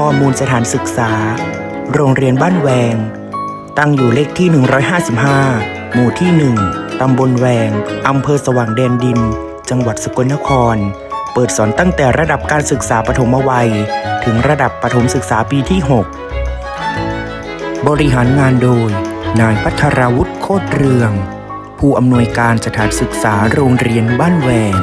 ข้อมูลสถานศึกษา โรงเรียนบ้านแวง ตั้งอยู่เลขที่ 155 หมู่ที่ 1 ตำบลแวง อำเภอสว่างแดนดิน จังหวัดสกลนคร เปิดสอนตั้งแต่ระดับการศึกษาปฐมวัย ถึงระดับประถมศึกษาปีที่ 6 บริหารงานโดย นายพัทรวุฒิโคตรเรือง ผู้อำนวยการสถานศึกษาโรงเรียนบ้านแวง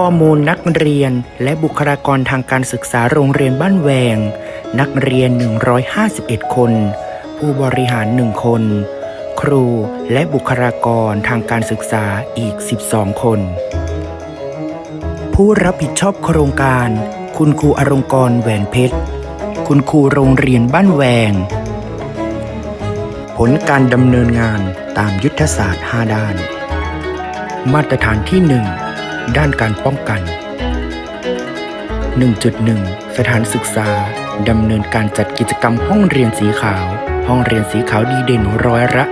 ข้อมูลนักเรียน และบุคลากรทางการศึกษาโรงเรียนบ้านแวง นักเรียน 151 คน ผู้บริหาร 1 คน ครูและบุคลากรทางการศึกษาอีก 12 คน ผู้รับผิดชอบโครงการ คุณครูอรงกรแหวนเพชร คุณครูโรงเรียนบ้านแวง ผลการดำเนินงานตามยุทธศาสตร์ 5 ด้าน มาตรฐานที่ 1 ด้านการป้องกัน 1.1 สถานศึกษา ดำเนินการจัดกิจกรรมห้องเรียนสีขาว ห้องเรียนสีขาวดีเด่นร้อยละ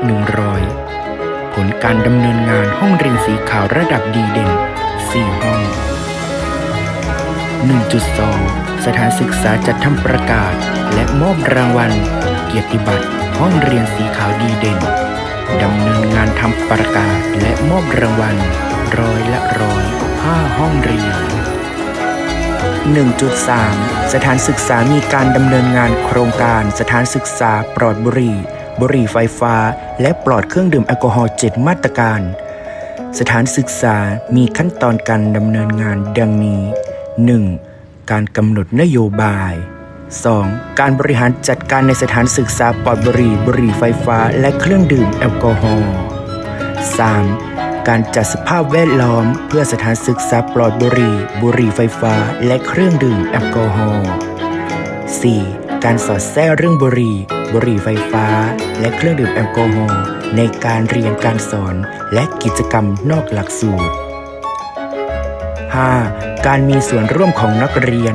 100 ผลการดำเนินงานห้องเรียนสีขาวระดับดีเด่น 4 ห้อง 1.2 สถานศึกษาจัดทำประกาศ และมอบรางวัล เกียรติบัตร ห้องเรียนสีขาวดีเด่นดำเนินงานทำประกาศและมอบรางวัลร้อยละร้อย ห้าห้องเรียน 1.3 สถานศึกษามีการดำเนินงานโครงการสถานศึกษาปลอดบุหรี่ บุหรี่ไฟฟ้า และปลอดเครื่องดื่มแอลกอฮอล์7มาตรการ สถานศึกษามีขั้นตอนการดำเนินงานดังนี้ 1. การกำหนดนโยบาย 2. การบริหารจัดการในสถานศึกษาปลอดบุหรี่บุหรี่ไฟฟ้า และเครื่องดื่มแอลกอฮอล์ 3. การจัดสภาพแวดล้อม เพื่อสถานศึกษาปลอดบุหรี่ บุหรี่ไฟฟ้า และเครื่องดื่มแอลกอฮอล์ 4. การสอดแทรกเรื่องบุหรี่ บุหรี่ไฟฟ้า และเครื่องดื่มแอลกอฮอล์ในการเรียนการสอนและกิจกรรมนอกหลักสูตร 5. การมีส่วนร่วมของนักเรียน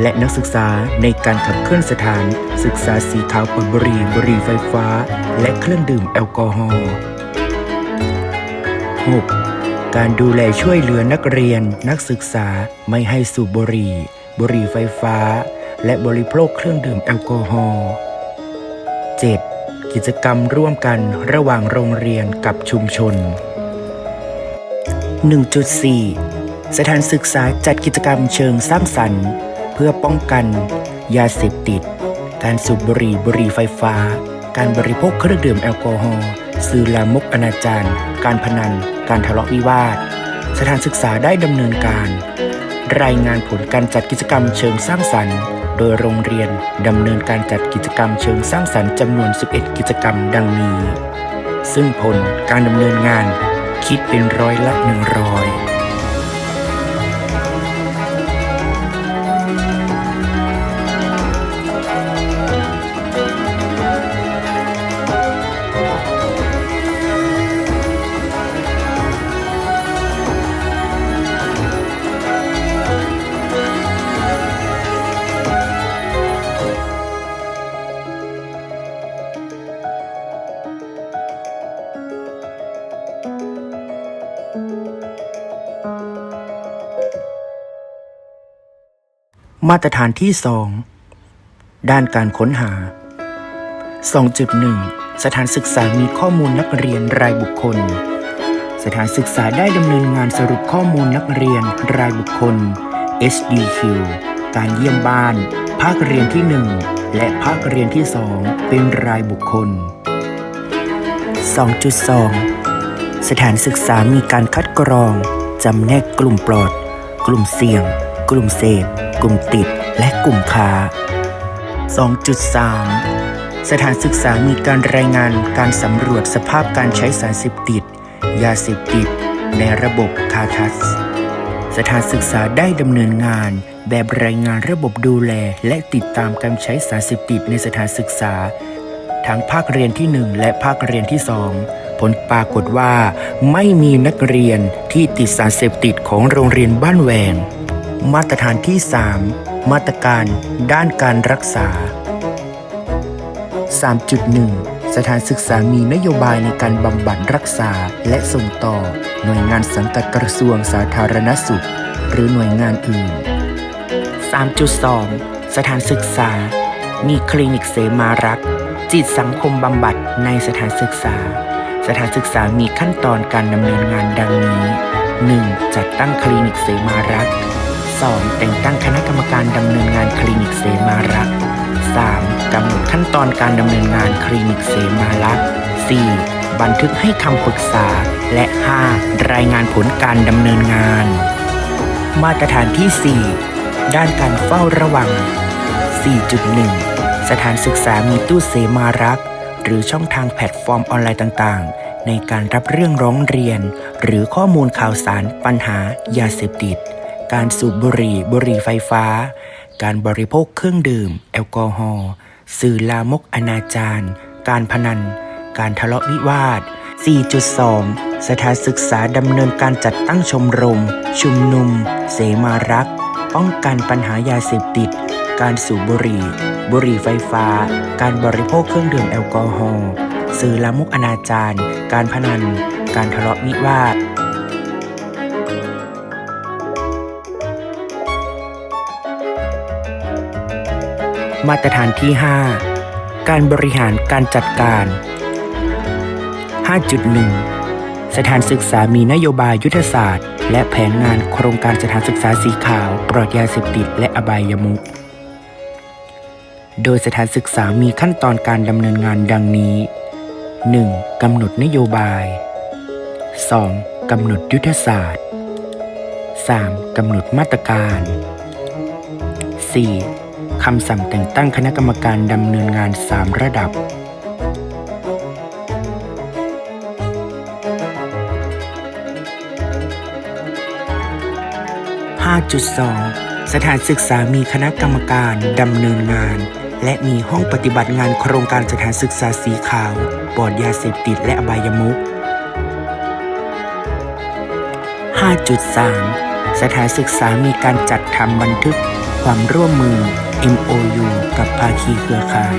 และนักศึกษาในการขับเคลื่อนสถาน ศึกษาสีขาวปลดบุหรี่บุหรี่ไฟฟ้า และเครื่องดื่มแอลกอฮอล์ 6. การดูแลช่วยเหลือนักเรียนนักศึกษาไม่ให้สูบบุหรี่ บุหรี่ไฟฟ้า และบริโภคเครื่องดื่มแอลกอฮอล์ 7. กิจกรรมร่วมกันระหว่างโรงเรียนกับชุมชน 1.4 สถานศึกษาจัดกิจกรรมเชิงสร้างสรรค์ เพื่อป้องกัน ยาเสพติด การสูบบุหรี่บุหรี่ไฟฟ้า การบริโภคเครื่องดื่มแอลกอฮอล์สื่อลามกอนาจารการพนัน การทะเลาะวิวาท สถานศึกษาได้ดำเนินการ รายงานผลการจัดกิจกรรมเชิงสร้างสรรค์ โดยโรงเรียนดำเนินการจัดกิจกรรมเชิงสร้างสรรค์จำนวน 11 กิจกรรมดังนี้ ซึ่งผลการดำเนินงานคิดเป็นร้อยละ100 มาตรฐานที่ 2 ด้านการค้นหา 2.1 สถานศึกษามีข้อมูลนักเรียนรายบุคคล สถานศึกษาได้ดำเนินงานสรุปข้อมูลนักเรียนรายบุคคล SDQ การเยี่ยมบ้าน ภาคเรียนที่ 1 และภาคเรียนที่ 2 เป็นรายบุคคล 2.2 สถานศึกษามีการคัดกรอง จำแนกกลุ่มปลอด กลุ่มเสี่ยง กลุ่มเสพ กลุ่มติดและกลุ่มค้า 2.3 สถานศึกษามีการรายงานการสำรวจสภาพการใช้สารเสพติด ยาเสพติด ในระบบคาทัส สถานศึกษาได้ดำเนินงานแบบรายงานระบบดูแลและติดตามการใช้สารเสพติดในสถานศึกษา ทั้งภาคเรียนที่ 1 และภาคเรียนที่ 2 ผลปรากฏว่า ไม่มีนักเรียนที่ติดสารเสพติดของโรงเรียนบ้านแหวง มาตรฐานที่ 3 มาตรการด้านการรักษา 3.1 สถานศึกษามีนโยบายในการบำบัดรักษาและส่งต่อหน่วยงานสังกัดกระทรวงสาธารณสุข หรือหน่วยงานอื่น 3.2 สถานศึกษา มีคลินิกเสมารัก จิตสังคมบำบัดในสถานศึกษา สถานศึกษามีขั้นตอนการดำเนินงานดังนี้ 1. จัดตั้งคลินิกเสมารัก 2. แต่งตั้งคณะกรรมการดำเนินงานคลินิกเสมารักษ์ 3. กำหนดขั้นตอนการดำเนินงานคลินิกเสมารักษ์ 4. บันทึกให้คำปรึกษา และ 5. รายงานผลการดำเนินงาน มาตรฐานที่ 4 ด้านการเฝ้าระวัง 4.1 สถานศึกษามีตู้เสมารักษ์ หรือช่องทางแพลตฟอร์มออนไลน์ต่างๆ ในการรับเรื่องร้องเรียน หรือข้อมูลข่าวสารปัญหายาเสพติด การสูบบุหรี่บุหรี่ไฟฟ้า การบริโภคเครื่องดื่ม แอลกอฮอล์สื่อลามกอนาจารการพนัน การทะเลาะวิวาท 4.2 สถานศึกษาดำเนินการจัดตั้งชมรม ชุมนุม เสมารักษ์ป้องกันปัญหายาเสพติด การสูบบุหรี่ บุหรี่ไฟฟ้า การบริโภคเครื่องดื่มแอลกอฮอล์สื่อลามกอนาจารการพนัน การทะเลาะวิวาท มาตรฐานที่ 5 การบริหารการจัดการ 5.1 สถานศึกษามีนโยบายยุทธศาสตร์ และแผนงานโครงการสถานศึกษาสีขาว ปลอดยาเสพติดและอบายมุข โดยสถานศึกษามีขั้นตอนการดำเนินงานดังนี้ 1. กำหนดนโยบาย 2. กำหนดยุทธศาสตร์ 3. กำหนดมาตรการ 4. คำสั่งแต่งตั้งคณะกรรมการดำเนินงาน 3 ระดับ 5.2 สถานศึกษามีคณะกรรมการดำเนินงาน และมีห้องปฏิบัติงานโครงการสถานศึกษาสีขาวปลอดยาเสพติดและอบายมุข5.3 สถานศึกษามีการจัดทำบันทึก ความร่วมมือ MOU กับภาคีเครือข่าย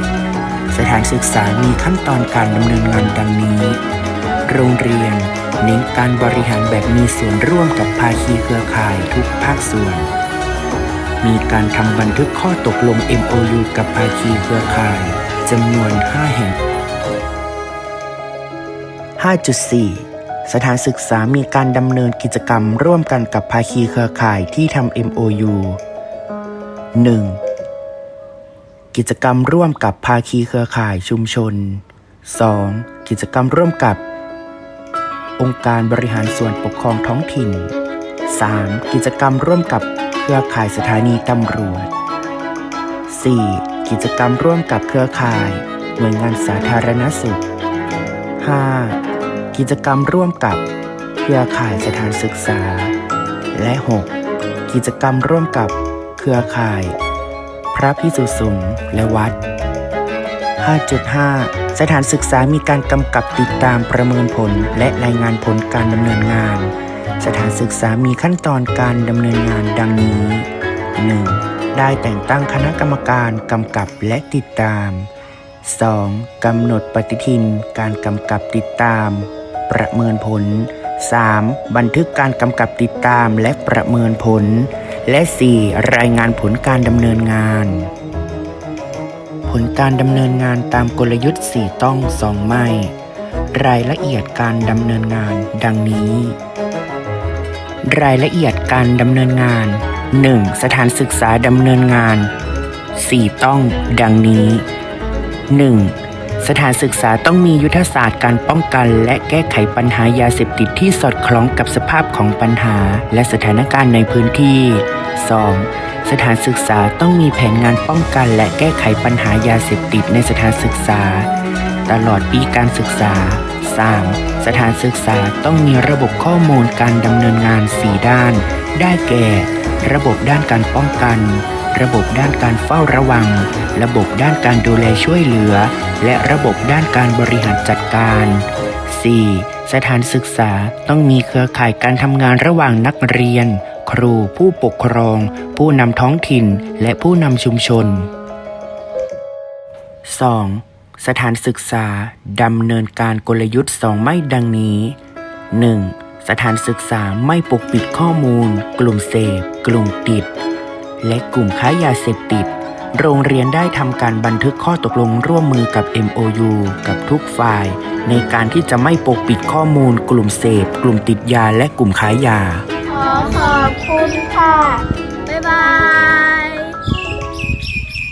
สถานศึกษามีขั้นตอนการดำเนินงานดังนี้ โรงเรียน เน้นการบริหารแบบมีส่วนร่วมกับภาคีเครือข่ายทุกภาคส่วน มีการทำบันทึกข้อตกลง MOU กับภาคีเครือข่ายจำนวน 5 แห่ง 5.4 สถานศึกษามีการดำเนินกิจกรรมร่วมกันกับภาคีเครือข่ายที่ทำ MOU 1. กิจกรรมร่วมกับภาคีเครือข่ายชุมชน 2. กิจกรรมร่วมกับ องค์การบริหารส่วนปกครองท้องถิ่น 3. กิจกรรมร่วมกับเครือข่ายสถานีตำรวจ 4. กิจกรรมร่วมกับเครือข่าย หน่วยงานสาธารณสุข 5. กิจกรรมร่วมกับเครือข่ายสถานศึกษา และ 6. กิจกรรมร่วมกับ เครือข่าย พระพิสุสงฆ์และวัด 5.5 สถานศึกษามีการกำกับติดตามประเมินผลและรายงานผลการดำเนินงาน สถานศึกษามีขั้นตอนการดำเนินงานดังนี้ 1. ได้แต่งตั้งคณะกรรมการกำกับและติดตาม 2. กำหนดปฏิทินการกำกับติดตาม ประเมินผล 3. บันทึกการกำกับติดตามและประเมินผล และ 4. รายงานผลการดำเนินงาน ผลการดำเนินงานตามกลยุทธ์ 4 ต้อง2ไม่ รายละเอียดการดำเนินงานดังนี้ รายละเอียดการดำเนินงาน 1. สถานศึกษาดำเนินงาน 4 ต้องดังนี้ 1. สถานศึกษาต้องมียุทธศาสตร์การป้องกัน และแก้ไขปัญหายาเสพติดที่สอดคล้องกับสภาพของปัญหา และสถานการณ์ในพื้นที่ 2. สถานศึกษาต้องมีแผนงานป้องกัน และแก้ไขปัญหายาเสพติดในสถานศึกษา ตลอดปีการศึกษา 3. สถานศึกษาต้องมีระบบข้อมูลการดำเนินงาน 4 ด้าน ได้แก่ ระบบด้านการป้องกัน ระบบด้านการเฝ้าระวัง ระบบด้านการดูแลช่วยเหลือ และระบบด้านการบริหารจัดการ 4. สถานศึกษาต้องมีเครือข่ายการทำงานระหว่างนักเรียน ครูผู้ปกครอง ผู้นำท้องถิ่น และผู้นำชุมชน 2. สถานศึกษาดำเนินการกลยุทธ์สองไม่ดังนี้ 1. สถานศึกษาไม่ปกปิดข้อมูล กลุ่มเสพ กลุ่มติด และกลุ่มค้ายาเสพติด โรงเรียนได้ทำการบันทึกข้อตกลงร่วมมือกับ MOU กับทุกฝ่าย ในการที่จะไม่ปกปิดข้อมูล กลุ่มเสพ กลุ่มติดยาและกลุ่มขายยา ขอขอบคุณค่ะ บ๊ายบาย